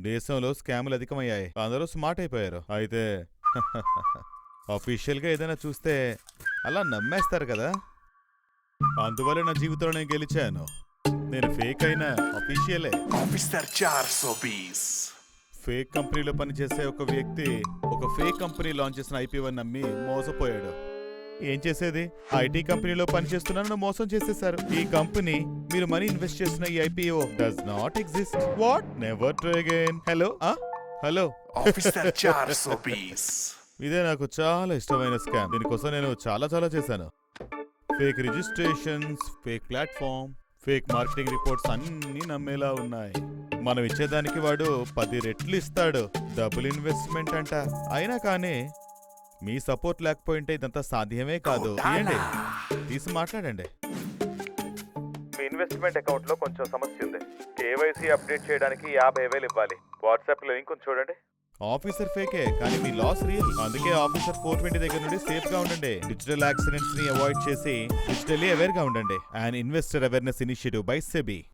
దేశంలో స్కాములు అధికమయ్యాయి. అందరూ స్మార్ట్ అయిపోయారు. అయితే అఫీషియల్గా ఏదైనా చూస్తే అలా నమ్మేస్తారు కదా? అందువల్ల నా జీవితంలో నేను గెలిచాను. నేను ఫేక్ అయినా అఫీషియలే. Officer 420. ఫేక్ కంపెనీలో పనిచేసే ఒక వ్యక్తి ఒక ఫేక్ కంపెనీ లాంచ్ చేసిన ఐపీఓ నమ్మి మోసపోయాడు. ఏం చేసేది? ఐటీ కంపెనీలో పనిచేస్తున్నాను మోసం చేసేశారు. ఈ కంపెనీ మీరు మనీ ఇన్వెస్ట్ చేసిన ఈ IPO does not exist what never try again hello hello Officer 420. ఇదే నాకు చాలా ఇష్టమైన స్కామ్ దీనికోసం నేను చాలా చాలా చేశాను. Fake registrations fake platform fake marketing reports అన్నీ నమ్మేలా ఉన్నాయి. మనం ఇచ్చేదానికి వాడు పది రెట్లు ఇస్తాడు. డబుల్ ఇన్వెస్ట్మెంట్ అంట. అయినా కానీ మీ సపోర్ట్ లేకపోయింటే ఇదంతా సాధ్యమే కాదు. తీసి మాట్లాడండి. మీ ఇన్వెస్ట్మెంట్ అకౌంట్లో కొంచెం సమస్య ఉంది. కేవైసీ అప్డేట్ చేయడానికి యాభై వేలు ఇవ్వాలి. వాట్సాప్లో ఇంకొంచెం చూడండి. ఆఫీసర్ ఫేకే కానీ మీ లాస్ రియల్. అందుకే ఆఫీసర్ ఫోర్ ట్వంటీ దగ్గర నుండి సేఫ్గా ఉండండి. డిజిటల్ యాక్సిడెంట్స్ని అవాయిడ్ చేసి డిజిటల్లీ అవేర్గా ఉండండి. And investor awareness initiative by SEBI.